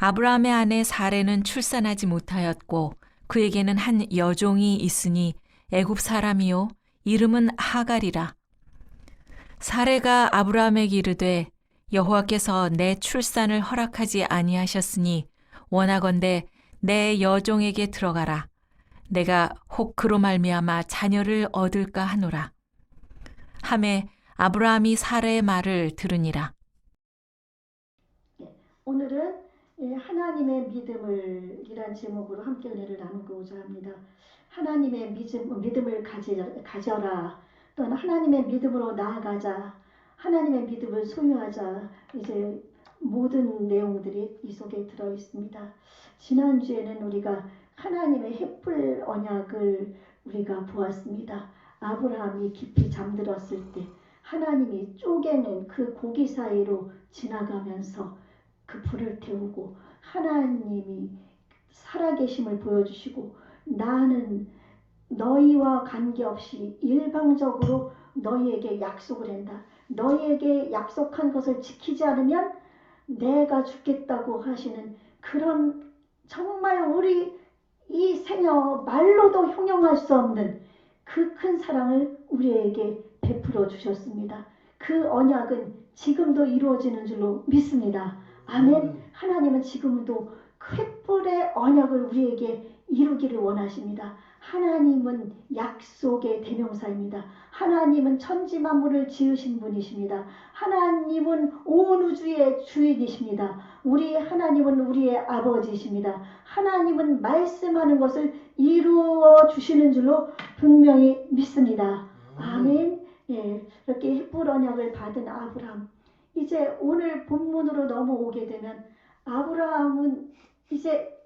아브라함의 아내 사레는 출산하지 못하였고 그에게는 한 여종이 있으니 애굽 사람이요 이름은 하갈이라. 사레가 아브라함에게 이르되 여호와께서 내 출산을 허락하지 아니하셨으니 원하건대 내 여종에게 들어가라. 내가 혹 그로 말미암아 자녀를 얻을까 하노라. 함에 아브라함이 사레의 말을 들으니라. 오늘은 예, 하나님의 믿음을 이란 제목으로 함께 은혜를 나누고자 합니다. 하나님의 믿음, 믿음을 가져라. 또는 하나님의 믿음으로 나아가자. 하나님의 믿음을 소유하자. 이제 모든 내용들이 이 속에 들어 있습니다. 지난주에는 우리가 하나님의 햇불 언약을 우리가 보았습니다. 아브라함이 깊이 잠들었을 때 하나님이 쪼개는 그 고기 사이로 지나가면서 그 불을 태우고 하나님이 살아계심을 보여주시고 나는 너희와 관계없이 일방적으로 너희에게 약속을 한다. 너희에게 약속한 것을 지키지 않으면 내가 죽겠다고 하시는 그런 정말 우리 이 생여 말로도 형용할 수 없는 그 큰 사랑을 우리에게 베풀어 주셨습니다. 그 언약은 지금도 이루어지는 줄로 믿습니다. 아멘. 하나님은 지금도 그 횃불의 언약을 우리에게 이루기를 원하십니다. 하나님은 약속의 대명사입니다. 하나님은 천지 만물을 지으신 분이십니다. 하나님은 온 우주의 주인이십니다. 우리 하나님은 우리의 아버지이십니다. 하나님은 말씀하는 것을 이루어 주시는 줄로 분명히 믿습니다. 아멘. 예, 이렇게 햇불 언약을 받은 아브라함. 이제 오늘 본문으로 넘어오게 되면 아브라함은 이제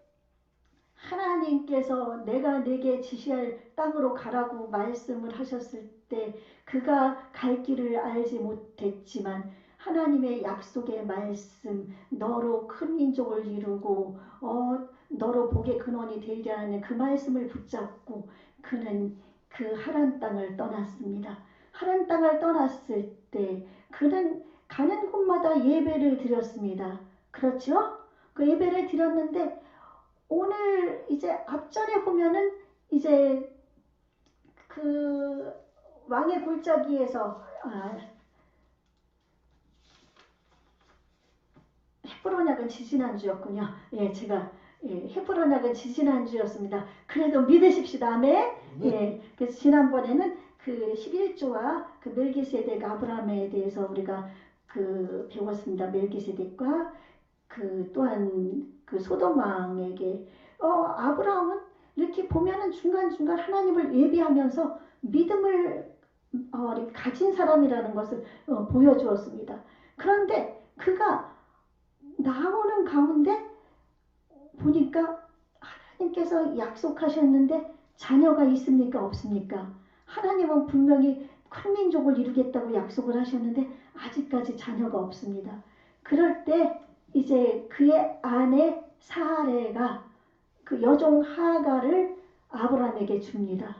하나님께서 내가 내게 지시할 땅으로 가라고 말씀을 하셨을 때 그가 갈 길을 알지 못했지만 하나님의 약속의 말씀 너로 큰 민족을 이루고 어 너로 복의 근원이 되리라는 그 말씀을 붙잡고 그는 그 하란 땅을 떠났습니다. 하란 땅을 떠났을 때 그는 가는 곳마다 예배를 드렸습니다. 그렇죠? 그 예배를 드렸는데 오늘 이제 앞전에 보면은 이제 그 왕의 골짜기에서 아, 헤브론약은 지지난주였군요. 예, 제가 예, 헤브론약은 지지난주였습니다. 그래도 믿으십시다. 아멘. 예, 그래서 지난번에는 그 11조와 그 멜기세덱 아브라함에 대해서 우리가 그 배웠습니다. 멜기세덱과 그 또한 그 소돔 왕에게 어 아브라함은 이렇게 보면은 중간 중간 하나님을 예비하면서 믿음을 어, 가진 사람이라는 것을 어, 보여주었습니다. 그런데 그가 나오는 가운데 보니까 하나님께서 약속하셨는데 자녀가 있습니까 없습니까? 하나님은 분명히 큰 민족을 이루겠다고 약속을 하셨는데 아직까지 자녀가 없습니다. 그럴 때 이제 그의 아내 사레가 그 여종 하가를 아브라함에게 줍니다.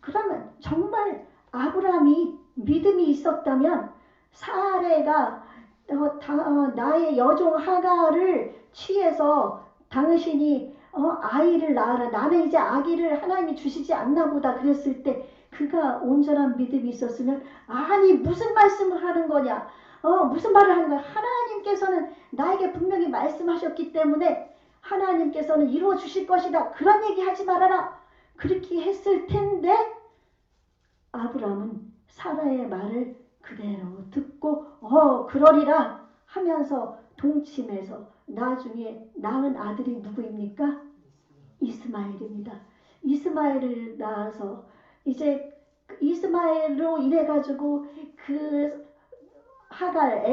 그러면 정말 아브라함이 믿음이 있었다면 사레가 어, 다, 어, 나의 여종 하가를 취해서 당신이 어, 아이를 낳아라. 나는 이제 아기를 하나님이 주시지 않나 보다 그랬을 때 그가 온전한 믿음이 있었으면 아니 무슨 말씀을 하는 거냐 어 무슨 말을 하는 거야 하나님께서는 나에게 분명히 말씀하셨기 때문에 하나님께서는 이루어 주실 것이다 그런 얘기 하지 말아라 그렇게 했을 텐데 아브라함은 사라의 말을 그대로 듣고 어 그러리라 하면서 동침해서 나중에 낳은 아들이 누구입니까? 이스마엘입니다. 이스마엘을 낳아서 이제 이스마엘로 인해 가지고 그 하갈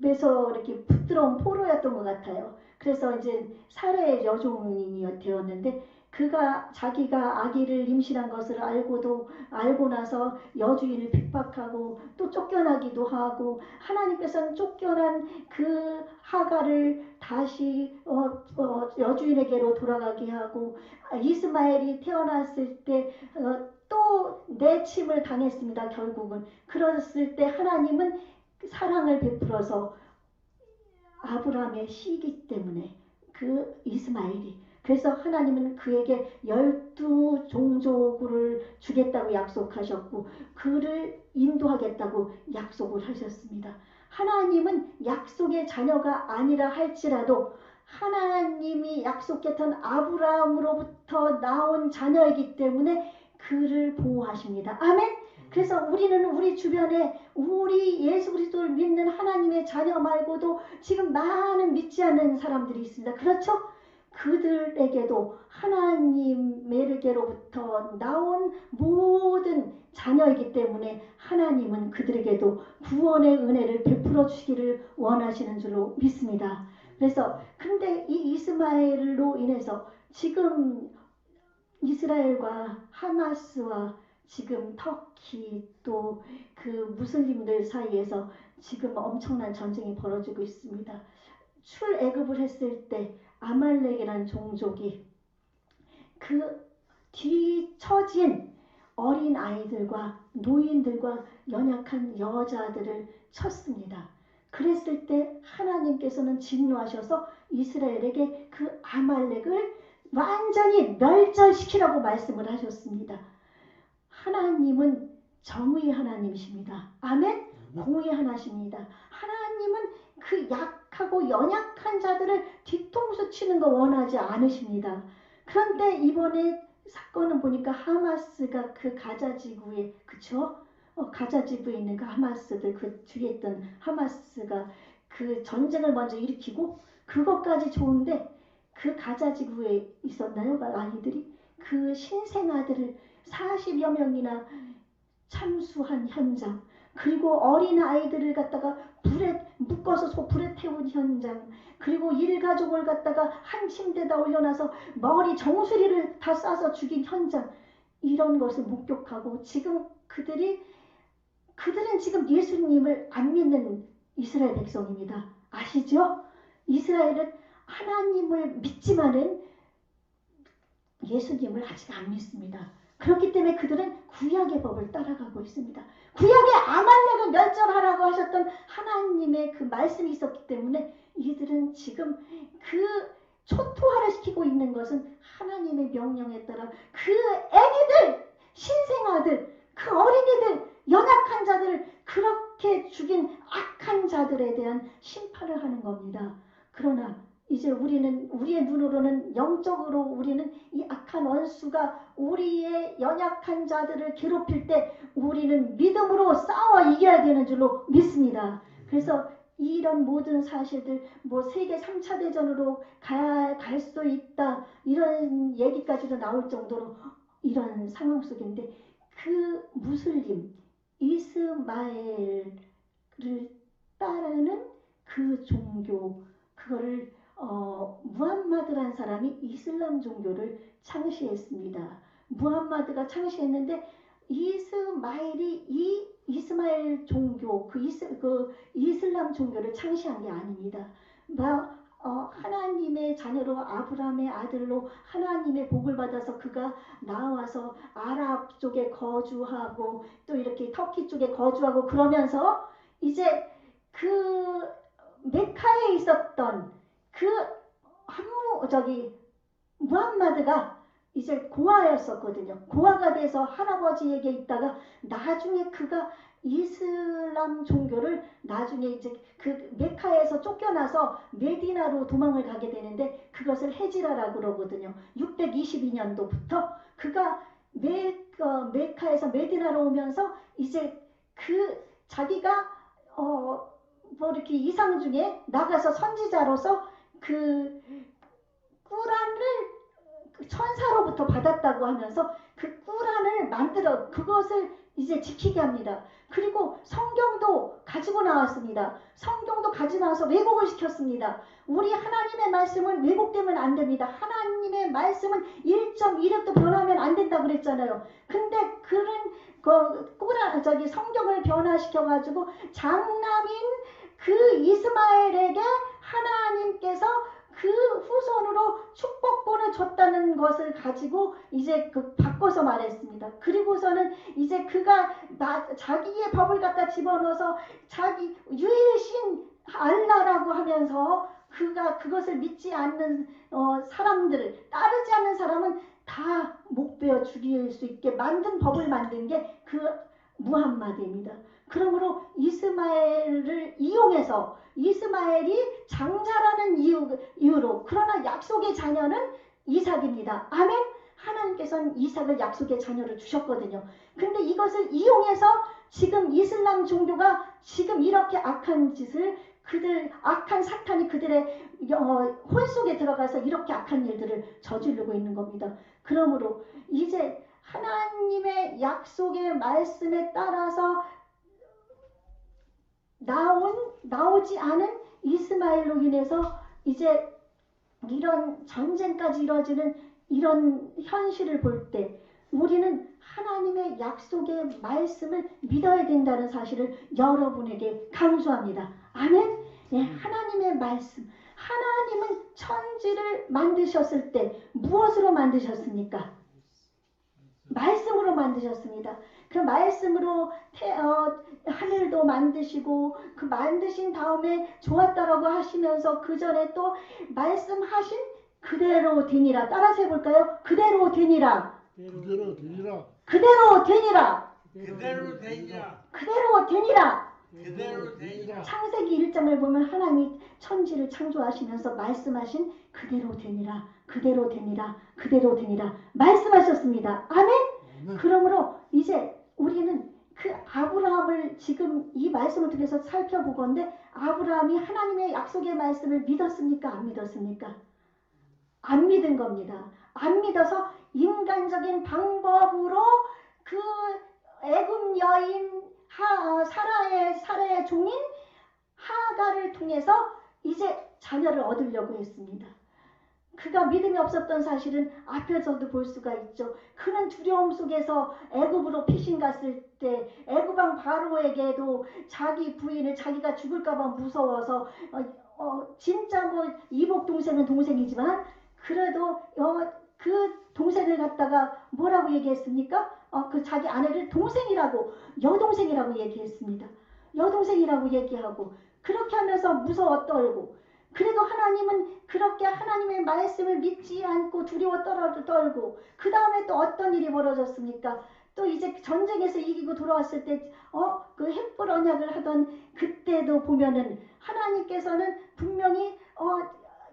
애굽에서 이렇게 붙들어온 포로였던 것 같아요. 그래서 이제 사례의 여종이 되었는데 그가 자기가 아기를 임신한 것을 알고도 알고 나서 여주인을 핍박하고 또 쫓겨나기도 하고 하나님께서는 쫓겨난 그 하가를 다시 어, 어, 여주인에게로 돌아가게 하고 이스마엘이 태어났을 때 어, 또 내침을 당했습니다. 결국은 그랬을 때 하나님은 사랑을 베풀어서 아브라함의 씨이기 때문에 그 이스마엘이 그래서 하나님은 그에게 열두 종족을 주겠다고 약속하셨고 그를 인도하겠다고 약속을 하셨습니다. 하나님은 약속의 자녀가 아니라 할지라도 하나님이 약속했던 아브라함으로부터 나온 자녀이기 때문에 그를 보호하십니다. 아멘. 그래서 우리는 우리 주변에 우리 예수 그리스도를 믿는 하나님의 자녀 말고도 지금 많은 믿지 않는 사람들이 있습니다. 그렇죠? 그들에게도 하나님에게로부터 나온 모든 자녀이기 때문에 하나님은 그들에게도 구원의 은혜를 베풀어 주시기를 원하시는 줄로 믿습니다. 그래서 근데 이 이스마엘로 인해서 지금 이스라엘과 하마스와 지금 터키 또 그 무슬림들 사이에서 지금 엄청난 전쟁이 벌어지고 있습니다. 출애굽을 했을 때 아말렉이라는 종족이 그 뒤처진 어린 아이들과 노인들과 연약한 여자들을 쳤습니다. 그랬을 때 하나님께서는 진노하셔서 이스라엘에게 그 아말렉을 완전히 멸절시키라고 말씀을 하셨습니다. 하나님은 정의 하나님이십니다. 아멘. 공의 하나십니다. 하나님은 그 약하고 연약한 자들을 뒤통수 치는 거 원하지 않으십니다. 그런데 이번에 사건을 보니까 하마스가 그 가자 지구에 그쵸? 어, 가자 지구에 있는 그 하마스들 그 뒤에 있던 하마스가 그 전쟁을 먼저 일으키고 그것까지 좋은데 그 가자 지구에 있었나요? 그 아이들이 그 신생아들을 40여 명이나 참수한 현장 그리고 어린 아이들을 갖다가 불에 묶어서 소 불에 태운 현장 그리고 일가족을 갖다가 한 침대에다 올려놔서 머리 정수리를 다 쏴서 죽인 현장 이런 것을 목격하고 지금 그들이 그들은 지금 예수님을 안 믿는 이스라엘 백성입니다. 아시죠? 이스라엘은 하나님을 믿지만은 예수님을 아직 안 믿습니다. 그렇기 때문에 그들은 구약의 법을 따라가고 있습니다. 구약의 아말렉을 멸절하라고 하셨던 하나님의 그 말씀이 있었기 때문에 이들은 지금 그 초토화를 시키고 있는 것은 하나님의 명령에 따라 그 애기들, 신생아들, 그 어린이들, 연약한 자들 그렇게 죽인 악한 자들에 대한 심판을 하는 겁니다. 그러나 이제 우리는 우리의 눈으로는 영적으로 우리는 이 악한 원수가 우리의 연약한 자들을 괴롭힐 때 우리는 믿음으로 싸워 이겨야 되는 줄로 믿습니다. 그래서 이런 모든 사실들 뭐 세계 3차 대전으로 갈수 있다 이런 얘기까지도 나올 정도로 이런 상황 속인데 그 무슬림 이스마엘을 따르는 그 종교 그거를 어, 무함마드란 사람이 이슬람 종교를 창시했습니다. 무함마드가 창시했는데 이스마엘이 이 이스마엘 종교 그, 이스, 그 이슬람 종교를 창시한 게 아닙니다. 뭐, 어, 하나님의 자녀로 아브라함의 아들로 하나님의 복을 받아서 그가 나와서 아랍 쪽에 거주하고 또 이렇게 터키 쪽에 거주하고 그러면서 이제 그 메카에 있었던 그 한무 저기 무함마드가 이제 고아였었거든요. 고아가 돼서 할아버지에게 있다가 나중에 그가 이슬람 종교를 나중에 이제 그 메카에서 쫓겨나서 메디나로 도망을 가게 되는데 그것을 헤지라라 그러거든요. 622년도부터 그가 메, 어, 메카에서 메디나로 오면서 이제 그 자기가 어 뭐 이렇게 이상 중에 나가서 선지자로서 그 꾸란을 그 천사로부터 받았다고 하면서 그 꾸란을 만들어 그것을 이제 지키게 합니다. 그리고 성경도 가지고 나왔습니다. 성경도 가지고 나와서 왜곡을 시켰습니다. 우리 하나님의 말씀은 왜곡되면 안 됩니다. 하나님의 말씀은 1.1획도 변하면 안 된다고 그랬잖아요. 근데 그런 그 꾸란 저기 성경을 변화시켜 가지고 장남인 그 이스마엘에게 하나님께서 그 후손으로 축복권을 줬다는 것을 가지고 이제 그 바꿔서 말했습니다. 그리고서는 이제 그가 나, 자기의 법을 갖다 집어넣어서 자기 유일신 알라라고 하면서 그가 그것을 믿지 않는 어, 사람들을 따르지 않는 사람은 다 목베어 죽일 수 있게 만든 법을 만든 게 그 무함마드입니다. 그러므로 이스마엘을 이용해서 이스마엘이 장자라는 이유, 이유로 그러나 약속의 자녀는 이삭입니다. 아멘. 하나님께서는 이삭을 약속의 자녀를 주셨거든요. 근데 이것을 이용해서 지금 이슬람 종교가 지금 이렇게 악한 짓을 그들 악한 사탄이 그들의 어, 혼 속에 들어가서 이렇게 악한 일들을 저지르고 있는 겁니다. 그러므로 이제 하나님의 약속의 말씀에 따라서 나온 나오지 않은 이스마엘로 인해서 이제 이런 전쟁까지 이루어지는 이런 현실을 볼 때 우리는 하나님의 약속의 말씀을 믿어야 된다는 사실을 여러분에게 강조합니다. 아멘. 예, 하나님의 말씀. 하나님은 천지를 만드셨을 때 무엇으로 만드셨습니까? 말씀으로 만드셨습니다. 그 말씀으로 태, 어, 하늘도 만드시고 그 만드신 다음에 좋았다라고 하시면서 그 전에 또 말씀하신 그대로 되니라. 따라서 해볼까요? 그대로 되니라. 그대로 되리라. 그대로 되니라. 그대로 되니라. 그대로 되니라. 그대로 되니라. 창세기 1장을 보면 하나님이 천지를 창조하시면서 말씀하신 그대로 되니라. 그대로 되니라. 그대로 되니라. 말씀하셨습니다. 아멘. 아멘. 그러므로 이제 우리는 그 아브라함을 지금 이 말씀을 통해서 살펴보건데 아브라함이 하나님의 약속의 말씀을 믿었습니까? 안 믿었습니까? 안 믿은 겁니다. 안 믿어서 인간적인 방법으로 그 애굽 여인 하, 사라의 사라의 종인 하가를 통해서 이제 자녀를 얻으려고 했습니다. 그가 믿음이 없었던 사실은 앞에서도 볼 수가 있죠. 그는 두려움 속에서 애굽으로 피신 갔을 때 애굽왕 바로에게도 자기 부인을 자기가 죽을까봐 무서워서 어, 어, 진짜 뭐 이복 동생은 동생이지만 그래도 어, 그 동생을 갖다가 뭐라고 얘기했습니까? 어, 그 자기 아내를 동생이라고 여동생이라고 얘기했습니다. 여동생이라고 얘기하고 그렇게 하면서 무서워 떨고 그래도 하나님은 그렇게 하나님의 말씀을 믿지 않고 두려워 떨어 떨고 그 다음에 또 어떤 일이 벌어졌습니까? 또 이제 전쟁에서 이기고 돌아왔을 때 어 그 햇불 언약을 하던 그때도 보면은 하나님께서는 분명히 어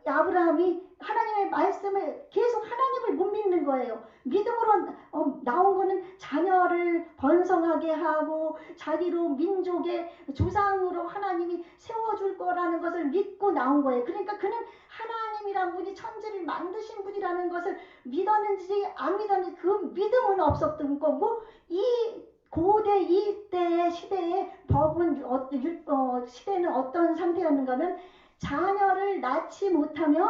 아브라함이 하나님의 말씀을 계속 하나님을 못 믿는 거예요. 믿음으로 어, 나온 거는 자녀를 번성하게 하고 자기로 민족의 조상으로 하나님이 세워줄 거라는 것을 믿고 나온 거예요. 그러니까 그는 하나님이란 분이 천지를 만드신 분이라는 것을 믿었는지 안 믿었는지 그 믿음은 없었던 거고 이 고대 이때의 시대의 법은 어, 유- 어, 시대는 어떤 상태였는가 하면 자녀를 낳지 못하면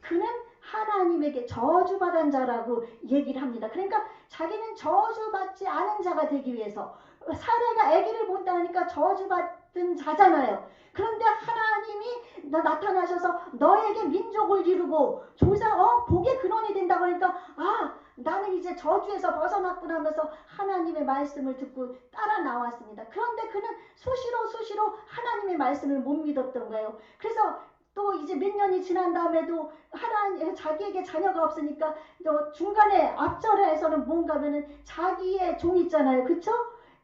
그는 하나님에게 저주받은 자라고 얘기를 합니다. 그러니까 자기는 저주받지 않은 자가 되기 위해서 사례가 아기를 못 낳으니까 저주받은 자잖아요. 그런데 하나님이 나 나타나셔서 너에게 민족을 이루고 조상 어 복의 근원이 된다고 하니까 아 나는 이제 저주에서 벗어났구나 하면서 하나님의 말씀을 듣고 따라 나왔습니다. 그런데 그는 수시로 수시로 하나님의 말씀을 못 믿었던 거예요. 그래서 또 이제 몇 년이 지난 다음에도 하나님 자기에게 자녀가 없으니까 또 중간에 앞절에서는 뭔가면은 자기의 종 있잖아요, 그쵸?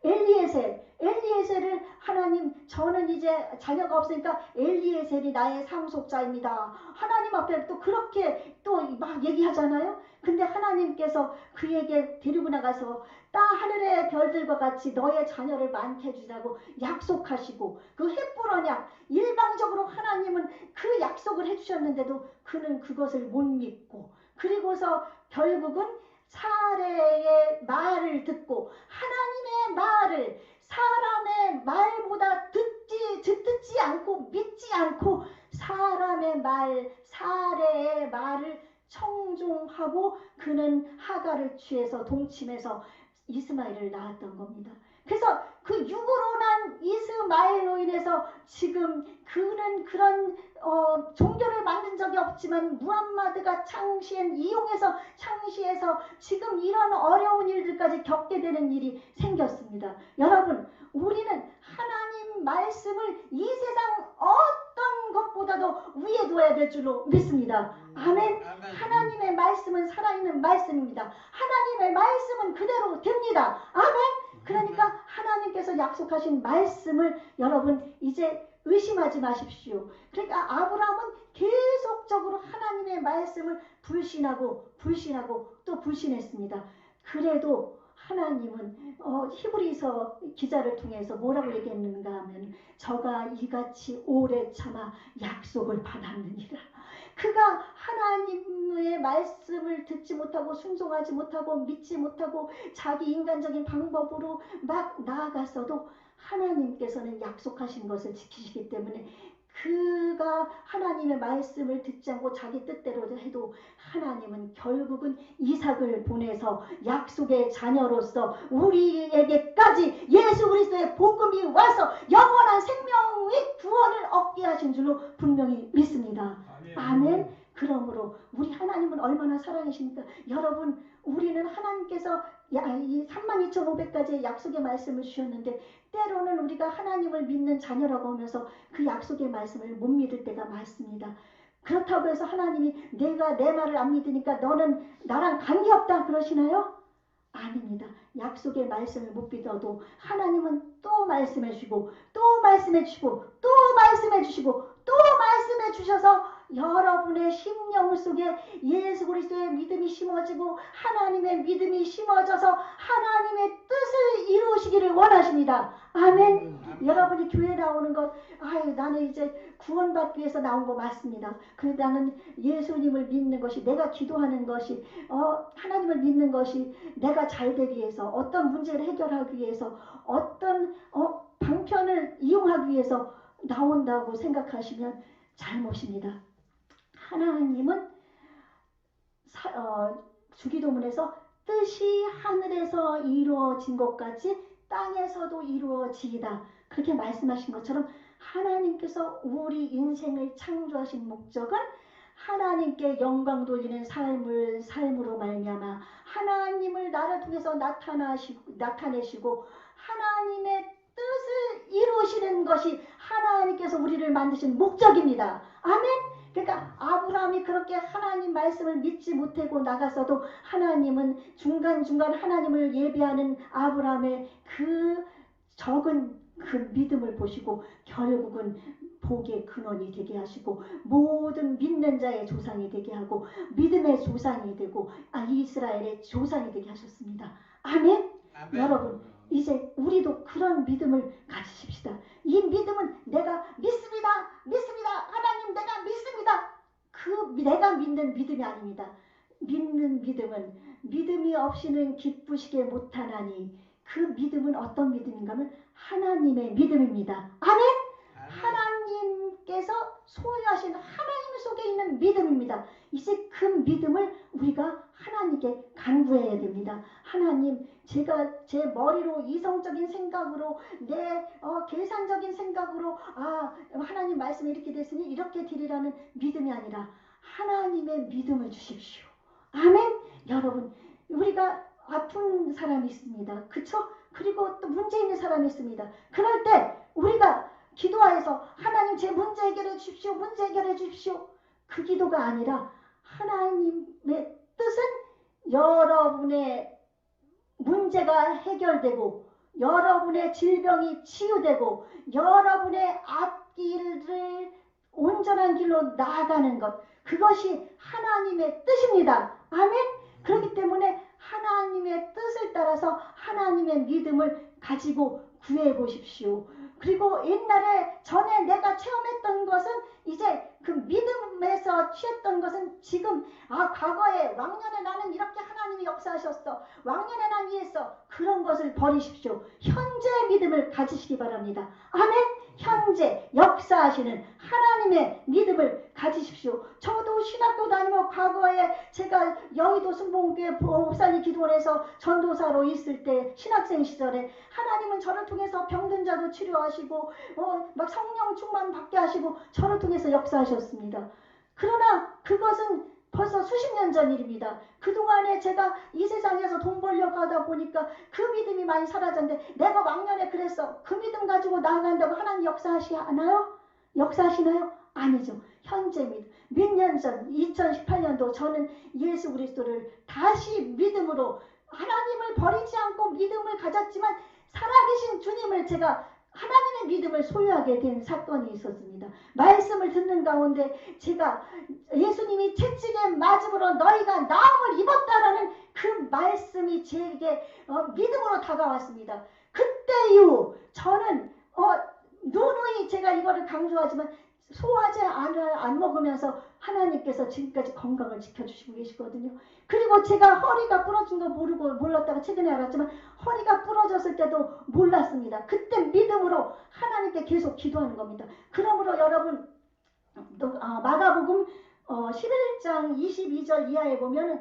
엘리에셀, 엘리에셀을 하나님 저는 이제 자녀가 없으니까 엘리에셀이 나의 상속자입니다. 하나님 앞에 또 그렇게 또 막 얘기하잖아요. 근데 하나님께서 그에게 데리고 나가서 따 하늘의 별들과 같이 너의 자녀를 많게 해주자고 약속하시고 그 햇불 언약 일방적으로 하나님은 그 약속을 해주셨는데도 그는 그것을 못 믿고 그리고서 결국은 사례의 말을 듣고 하나님의 말을 사람의 말보다 듣지 듣지 않고 믿지 않고 사람의 말 사례의 말을 청종하고 그는 하가를 취해서 동침해서 이스마엘을 낳았던 겁니다. 그래서 그 육으로 난 이스마엘로 인해서 지금 그는 그런 어, 종교를 만든 적이 없지만 무함마드가 창시한 이용해서 창시해서 지금 이런 어려운 일들까지 겪게 되는 일이 생겼습니다. 여러분, 우리는 하나님 말씀을 이 세상 어 떤 것보다도 위에 둬야 될 줄로 믿습니다. 아멘. 하나님의 말씀은 살아있는 말씀입니다. 하나님의 말씀은 그대로 됩니다. 아멘. 그러니까 하나님께서 약속하신 말씀을 여러분 이제 의심하지 마십시오. 그러니까 아브라함은 계속적으로 하나님의 말씀을 불신하고 불신하고 또 불신했습니다. 그래도 하나님은 어, 히브리서 기자를 통해서 뭐라고 얘기했는가 하면 저가 이같이 오래 참아 약속을 받았느니라. 그가 하나님의 말씀을 듣지 못하고 순종하지 못하고 믿지 못하고 자기 인간적인 방법으로 막 나아갔어도 하나님께서는 약속하신 것을 지키시기 때문에 그가 하나님의 말씀을 듣지 않고 자기 뜻대로 해도 하나님은 결국은 이삭을 보내서 약속의 자녀로서 우리에게까지 예수 그리스도의 복음이 와서 영원한 생명의 구원을 얻게 하신 줄로 분명히 믿습니다. 아멘. 그러므로 우리 하나님은 얼마나 사랑이십니까? 여러분, 우리는 하나님께서 야- 이 32,500가지의 약속의 말씀을 주셨는데 때로는 우리가 하나님을 믿는 자녀라고 하면서 그 약속의 말씀을 못 믿을 때가 많습니다. 그렇다고 해서 하나님이 내가 내 말을 안 믿으니까 너는 나랑 관계없다 그러시나요? 아닙니다. 약속의 말씀을 못 믿어도 하나님은 또 말씀해 주시고 또 말씀해 주시고 또 말씀해 주시고 또 말씀해 주셔서 여러분의 심령 속에 예수 그리스도의 믿음이 심어지고 하나님의 믿음이 심어져서 하나님의 뜻을 이루시기를 원하십니다. 아멘. 여러분이 교회 나오는 것, 아유, 나는 이제 구원받기 위해서 나온 거 맞습니다. 그런데 나는 예수님을 믿는 것이, 내가 기도하는 것이, 어, 하나님을 믿는 것이 내가 잘 되기 위해서, 어떤 문제를 해결하기 위해서, 어떤, 어, 방편을 이용하기 위해서 나온다고 생각하시면 잘못입니다. 하나님은 사- 어, 주기도문에서 뜻이 하늘에서 이루어진 것 같이 땅에서도 이루어지이다. 그렇게 말씀하신 것처럼 하나님께서 우리 인생을 창조하신 목적은 하나님께 영광 돌리는 삶을 삶으로 말미암아 하나님을 나를 통해서 나타나시고 나타내시고 하나님의 뜻을 이루시는 것이 하나님께서 우리를 만드신 목적입니다. 아멘. 그러니까 아브라함이 그렇게 하나님 말씀을 믿지 못하고 나갔어도 하나님은 중간중간 하나님을 예배하는 아브라함의 그 적은 그 믿음을 보시고 결국은 복의 근원이 되게 하시고 모든 믿는 자의 조상이 되게 하고 믿음의 조상이 되고 아, 이스라엘의 조상이 되게 하셨습니다. 아멘. 여러분, 이제 우리도 그런 믿음을 가지십시다. 이 믿음은 내가 믿습니다. 믿습니다. 하나님 내가 믿습니다. 그 내가 믿는 믿음이 아닙니다. 믿는 믿음은 믿음이 없이는 기쁘시게 못하나니 그 믿음은 어떤 믿음인가 하면 하나님의 믿음입니다. 아멘. 하나님께서 소유하신 하나님 속에 있는 믿음입니다. 이제 그 믿음을 우리가 하나님께 간구해야 됩니다. 하나님, 제가 제 머리로 이성적인 생각으로 내 어, 계산적인 생각으로 아 하나님 말씀이 이렇게 됐으니 이렇게 드리라는 믿음이 아니라 하나님의 믿음을 주십시오. 아멘. 여러분, 우리가 아픈 사람이 있습니다. 그쵸? 그리고 또 문제 있는 사람이 있습니다. 그럴 때 우리가 기도하여서 하나님 제 문제 해결해 주십시오. 문제 해결해 주십시오. 그 기도가 아니라 하나님의 뜻은 여러분의 문제가 해결되고 여러분의 질병이 치유되고 여러분의 앞길을 온전한 길로 나아가는 것 그것이 하나님의 뜻입니다. 아멘. 그렇기 때문에 하나님의 뜻을 따라서 하나님의 믿음을 가지고 구해 보십시오. 그리고 옛날에 전에 내가 체험했던 것은 이제 그 믿음에서 취했던 것은 지금 아 과거에 왕년에 나는 이렇게 하나님이 역사하셨어. 왕년에 난 이했어. 그런 것을 버리십시오. 현재 믿음을 가지시기 바랍니다. 아멘 현재 역사하시는 하나님의 믿음을 가지십시오. 저도 신학교 다니며 과거에 제가 여의도 승봉교회 보살리 기도원에서 전도사로 있을 때 신학생 시절에 하나님은 저를 통해서 병든 자도 치료하시고 어, 막 성령 충만 받게 하시고 저를 통해서 역사하셨습니다. 그러나 그것은 벌써 수십 년 전 일입니다. 그동안에 제가 이 세상에서 돈 벌려고 하다 보니까 그 믿음이 많이 사라졌는데 내가 왕년에 그랬어. 그 믿음 가지고 나아간다고 하나님 역사하시나요? 역사하시나요? 아니죠. 현재 믿음. 몇 년 전, 2018년도 저는 예수 그리스도를 다시 믿음으로 하나님을 버리지 않고 믿음을 가졌지만 살아계신 주님을 제가 하나님의 믿음을 소유하게 된 사건이 있었습니다. 말씀을 듣는 가운데 제가 예수님이 채찍에 맞음으로 너희가 나음을 입었다라는 그 말씀이 제게 어, 믿음으로 다가왔습니다. 그때 이후 저는 어, 누누이 제가 이거를 강조하지만 소화제 안, 안 먹으면서 하나님께서 지금까지 건강을 지켜주시고 계시거든요. 그리고 제가 허리가 부러진 거 모르고 몰랐다가 최근에 알았지만 허리가 부러졌을 때도 몰랐습니다. 그때 믿음으로 하나님께 계속 기도하는 겁니다. 그러므로 여러분 또, 아, 마가복음 어, 11장 22절 이하에 보면은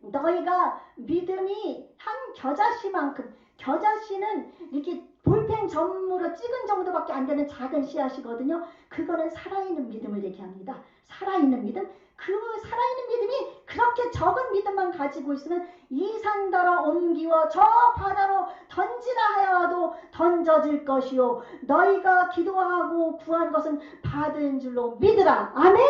너희가 믿음이 한 겨자씨만큼 겨자 씨는 이렇게 볼펜 점으로 찍은 정도밖에 안 되는 작은 씨앗이거든요. 그거는 살아있는 믿음을 얘기합니다. 살아있는 믿음. 그 살아있는 믿음이 그렇게 적은 믿음만 가지고 있으면 이 산더러 옮기워 저 바다로 던지라 하여도 던져질 것이요 너희가 기도하고 구한 것은 받은 줄로 믿으라 아멘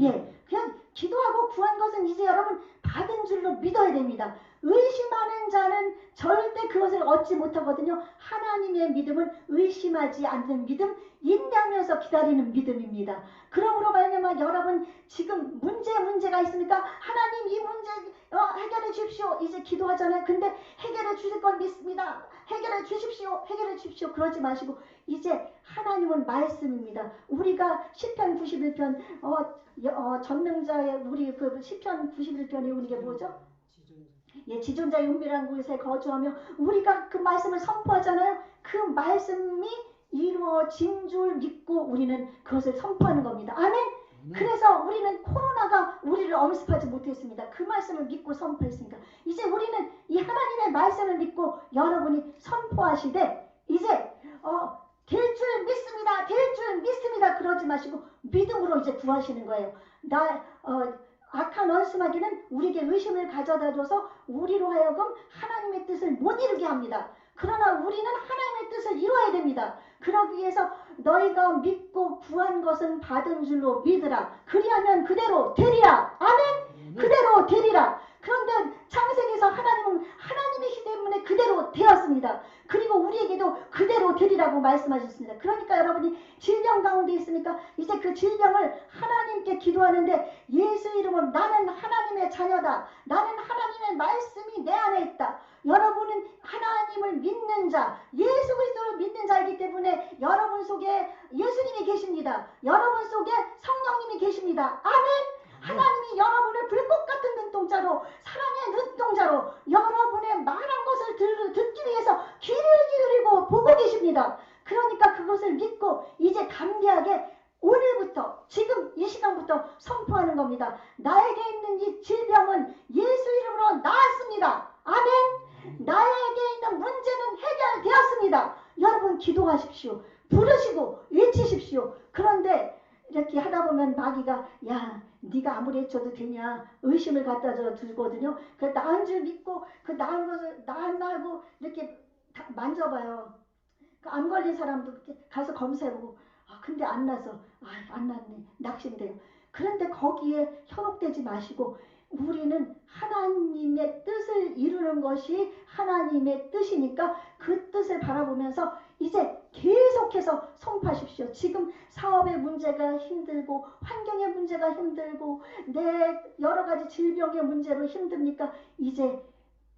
예 그냥 기도하고 구한 것은 이제 여러분 받은 줄로 믿어야 됩니다 의심하는 자는 절대 그것을 얻지 못하거든요 하나님의 믿음은 의심하지 않는 믿음 인내하면서 기다리는 믿음입니다 그러므로 말미암아 여러분 지금 문제 문제가 있습니까? 하나님 이 문제 어, 해결해 주십시오. 이제 기도하잖아요. 근데 해결해 주실 걸 믿습니다. 해결해 주십시오. 해결해 주십시오. 그러지 마시고 이제 하나님은 말씀입니다. 우리가 시편 91편 어, 여- 어 전능자의 우리 그 시편 91편에 오는 게 뭐죠? 예, 지존자의 은밀한 곳에 거주하며 우리가 그 말씀을 선포하잖아요. 그 말씀이 이루어진 줄 믿고 우리는 그것을 선포하는 겁니다. 아멘. 그래서 우리는 코로나가 우리를 엄습하지 못했습니다. 그 말씀을 믿고 선포했으니까 이제 우리는 이 하나님의 말씀을 믿고 여러분이 선포하시되 이제 어, 될줄 믿습니다. 될 줄 믿습니다. 그러지 마시고 믿음으로 이제 구하시는 거예요. 나 어, 악한 원수마귀는 우리에게 의심을 가져다 줘서 우리로 하여금 하나님의 뜻을 못 이루게 합니다. 그러나 우리는 하나님의 뜻을 이루어야 됩니다. 그러기 위해서 너희가 믿고 구한 것은 받은 줄로 믿으라. 그리하면 그대로 되리라. 아멘. 그대로 되리라. 그런데 창세기에서 하나님은 하나님이시 때문에 그대로 되었습니다. 그리고 우리에게도 그대로 되리라고 말씀하셨습니다. 그러니까 여러분이 질병 가운데 있으니까 이제 그 질병을 하나님께 기도하는데 예수 이름으로 나는 하나님의 자녀다. 나는 하나님의 말씀이 내 안에 있다. 여러분은 하나님을 믿는 자, 예수 그리스도를 믿는 자이기 때문에 여러분 속에 예수님이 계십니다. 여러분 속에 성령님이 계십니다. 아멘. 하나님이 여러분을 불꽃 같은 눈동자로 사랑의 눈동자로 여러분의 말한 것을 들, 듣기 위해서 귀를 기울이고 보고 계십니다. 그러니까 그것을 믿고 이제 담대하게 오늘부터 지금 이 시간부터 선포하는 겁니다. 나에게 있는 이 질병은 예수 이름으로 나았습니다. 아멘. 나에게 있는 문제는 해결되었습니다. 여러분 기도하십시오. 부르시고 외치십시오. 그런데 이렇게 하다 보면 마귀가 야 네가 아무리 해쳐도 되냐 의심을 갖다 줘 주거든요. 그 나은 줄 믿고 그 나은 것을 나았나고 이렇게 다 만져봐요. 그 암 걸린 사람도 이렇게 가서 검사해보고 아 근데 안 나서 아안 났네 낙심돼요. 그런데 거기에 현혹되지 마시고 우리는 하나님의 뜻을 이루는 것이 하나님의 뜻이니까 그 뜻을 바라보면서 이제 계속해서 선포하십시오. 지금 사업의 문제가 힘들고 환경의 문제가 힘들고 내 여러 가지 질병의 문제로 힘듭니까? 이제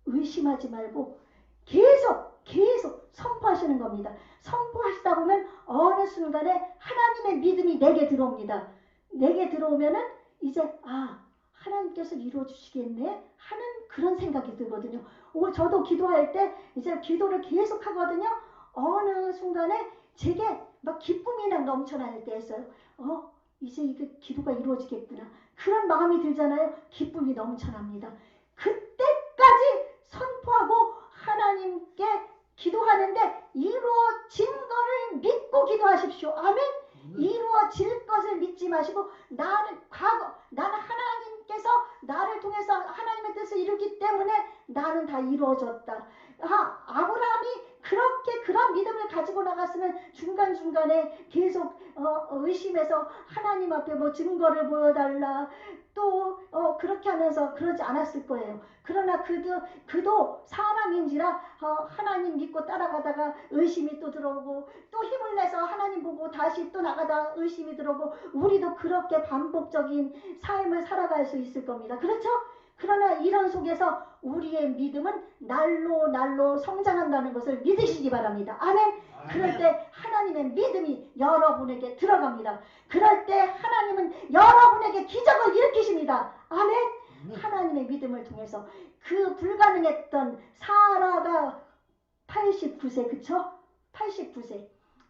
의심하지 말고 계속 계속 선포하시는 겁니다. 선포하시다 보면 어느 순간에 하나님의 믿음이 내게 들어옵니다. 내게 들어오면은 이제 아 하나님께서 이루어 주시겠네 하는 그런 생각이 들거든요. 오, 저도 기도할 때 이제 기도를 계속 하거든요. 어느 순간에 제게 막 기쁨이 난 넘쳐날 때였어요. 어, 이제 이게 기도가 이루어지겠구나. 그런 마음이 들잖아요. 기쁨이 넘쳐납니다. 그때까지 선포하고 하나님께 기도하는데 이루어진 거를 믿고 기도하십시오. 아멘. 이루어질 것을 믿지 마시고 나는 과거 나는 하나님께서 나를 통해서 하나님의 뜻을 이루기 때문에 나는 다 이루어졌다. 아, 아브라함이 그렇게 그런 믿음을 가지고 나갔으면 중간 중간에 계속 어, 의심해서 하나님 앞에 뭐 증거를 보여달라 또 어, 그렇게 하면서 그러지 않았을 거예요. 그러나 그도 그도 사람인지라 어, 하나님 믿고 따라가다가 의심이 또 들어오고 또 힘을 내서 하나님 보고 다시 또 나가다 의심이 들어오고 우리도 그렇게 반복적인 삶을 살아갈 수 있을 겁니다. 그렇죠? 그러나 이런 속에서 우리의 믿음은 날로 날로 성장한다는 것을 믿으시기 바랍니다. 아멘. 그럴 때 하나님의 믿음이 여러분에게 들어갑니다. 그럴 때 하나님은 여러분에게 기적을 일으키십니다. 아멘. 하나님의 믿음을 통해서 그 불가능했던 사라가 89세 그쵸? 89세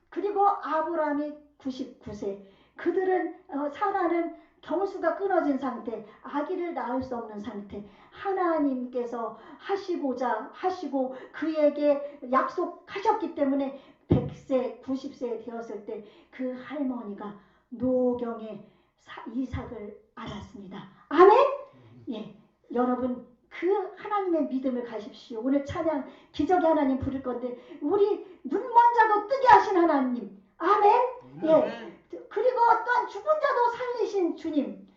그리고 아브라함이 99세 그들은 어, 사라는 경수가 끊어진 상태 아기를 낳을 수 없는 상태 하나님께서 하시고자 하시고 그에게 약속하셨기 때문에 100세 90세 되었을 때 그 할머니가 노경의 사- 이삭을 알았습니다 아멘 예, 여러분 그 하나님의 믿음을 가십시오. 오늘 찬양 기적의 하나님 부를 건데 우리 눈 먼저도 뜨게 하신 하나님. 아멘. 예. 그리고 또한 죽은 자도 살리신 주님.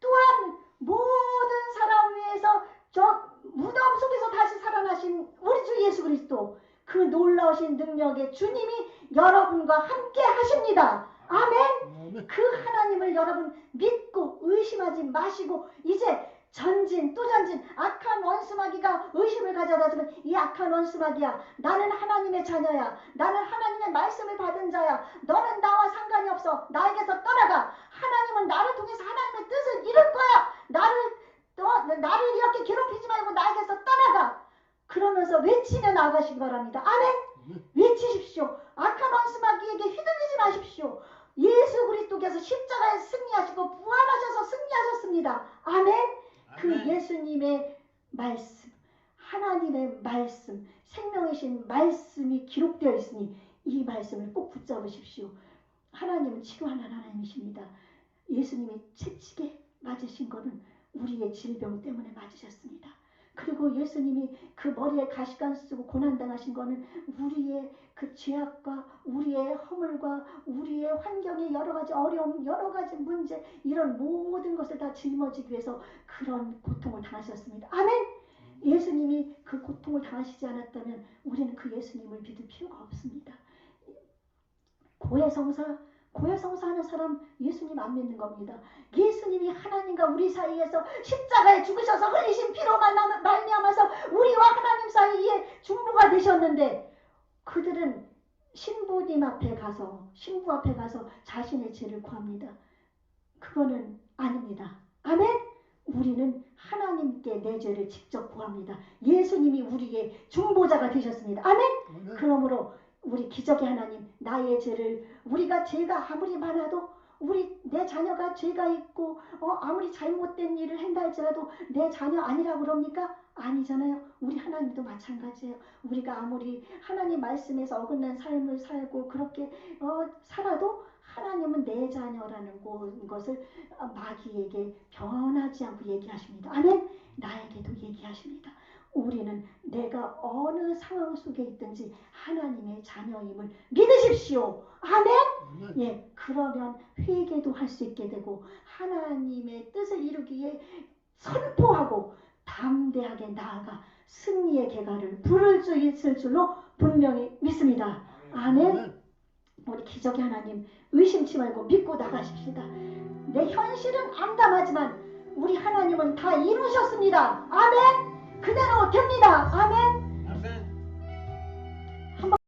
또한 모든 사람 위해서 저 무덤 속에서 다시 살아나신 우리 주 예수 그리스도 그 놀라우신 능력의 주님이 여러분과 함께 하십니다. 아멘. 그 하나님을 여러분 믿고 의심하지 마시고 이제 전진 또 전진 악한 원수마귀가 의심을 가져다 주면 이 악한 원수마귀야 나는 하나님의 자녀야 나는 하나님의 말씀을 받은 자야 너는 나와 상관이 없어 나에게서 떠나가. 하나님은 나를 통해서 하나님의 뜻을 이룰 거야. 나를 너, 나를 이렇게 괴롭히지 말고 나에게서 떠나가. 그러면서 외치며 나가시기 바랍니다. 아멘. 외치십시오. 악한 원수마귀에게 휘둘리지 마십시오. 예수 그리스도께서 십자가에 승리하시고 부활하셔서 승리하셨습니다. 아멘 그 예수님의 말씀, 하나님의 말씀, 생명이신 말씀이 기록되어 있으니 이 말씀을 꼭 붙잡으십시오. 하나님은 치료하는 하나님이십니다. 예수님이 채찍에 맞으신 것은 우리의 질병 때문에 맞으셨습니다. 그리고 예수님이 그 머리에 가시관 쓰고 고난당하신 것은 우리의 그 죄악과 우리의 허물과 우리의 환경의 여러 가지 어려움, 여러 가지 문제 이런 모든 것을 다 짊어지기 위해서 그런 고통을 당하셨습니다. 아멘. 예수님이 그 고통을 당하시지 않았다면 우리는 그 예수님을 믿을 필요가 없습니다. 고해성사 고해성사하는 사람 예수님 안 믿는 겁니다. 예수님이 하나님과 우리 사이에서 십자가에 죽으셔서 흘리신 피로 말미암- 말미암아서 우리와 하나님 사이에 중보가 되셨는데 그들은 신부님 앞에 가서 신부 앞에 가서 자신의 죄를 구합니다. 그거는 아닙니다. 아멘. 우리는 하나님께 내 죄를 직접 구합니다. 예수님이 우리의 중보자가 되셨습니다. 아멘. 그러므로 우리 기적의 하나님 나의 죄를 우리가 죄가 아무리 많아도 우리 내 자녀가 죄가 있고 어, 아무리 잘못된 일을 한다 할지라도 내 자녀 아니라고 그럽니까? 아니잖아요. 우리 하나님도 마찬가지예요. 우리가 아무리 하나님 말씀에서 어긋난 삶을 살고 그렇게 어, 살아도 하나님은 내 자녀라는 고- 것을 어, 마귀에게 변하지 않고 얘기하십니다. 아멘. 나에게도 얘기하십니다. 우리는 내가 어느 상황 속에 있든지 하나님의 자녀임을 믿으십시오. 아멘. 예, 그러면 회개도 할 수 있게 되고 하나님의 뜻을 이루기 위해 선포하고 담대하게 나아가 승리의 개가를 부를 수 있을 줄로 분명히 믿습니다. 아멘. 우리 기적의 하나님 의심치 말고 믿고 나가십시다. 내 현실은 암담하지만 우리 하나님은 다 이루셨습니다. 아멘. 그대로 됩니다. 아멘.